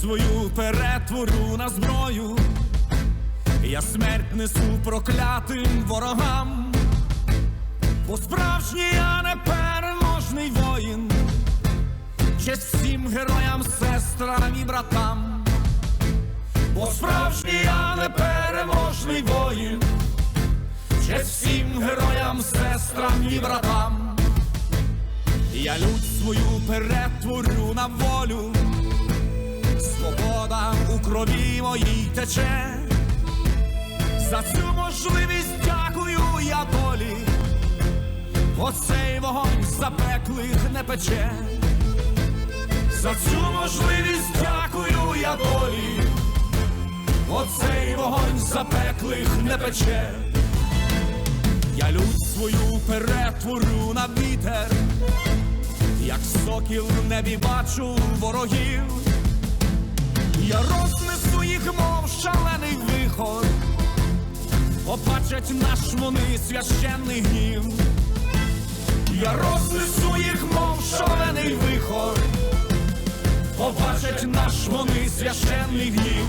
свою перетворю на зброю, я смерть несу проклятим ворогам, бо справжній я непереможний воїн, честь всім героям, сестрам і братам, бо справжній я непереможний воїн, честь всім героям, сестрам і братам. Я лють свою перетворю крові моїй тече. За цю можливість дякую я долі, оцей вогонь запеклих не пече. За цю можливість дякую я долі, оцей вогонь запеклих не пече. Я лють свою перетворю на вітер, як сокіл в небі бачу ворогів, я рознесу їх, мов шалений вихор, побачать наш вони священний гнів, я рознесу їх, мов шалений вихор, побачать наш вони священний гнів.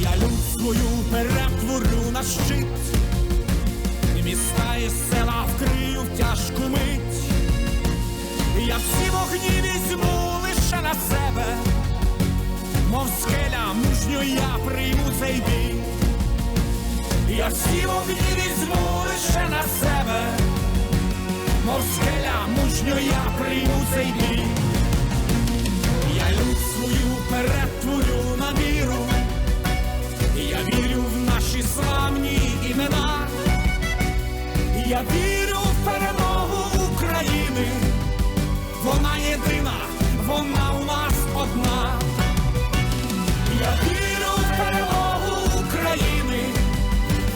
Я свою перетворю на щит, всі візьму лише на себе, мов скеля мужньо я прийму цей бій. Я всі вогні візьму лише на себе, мов скеля мужньо я прийму цей бій. Я лють свою перетворю на віру. Я вірю в наші славні імена, я вірю вона у нас одна. Я вірю в перемогу України,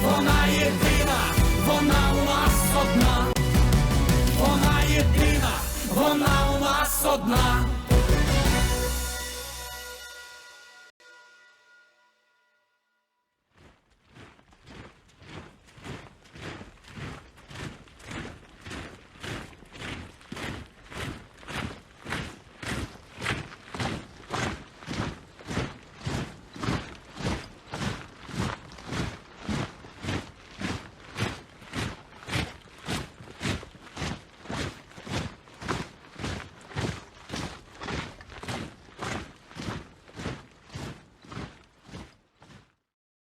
вона єдина, вона у нас одна, вона єдина, вона у нас одна.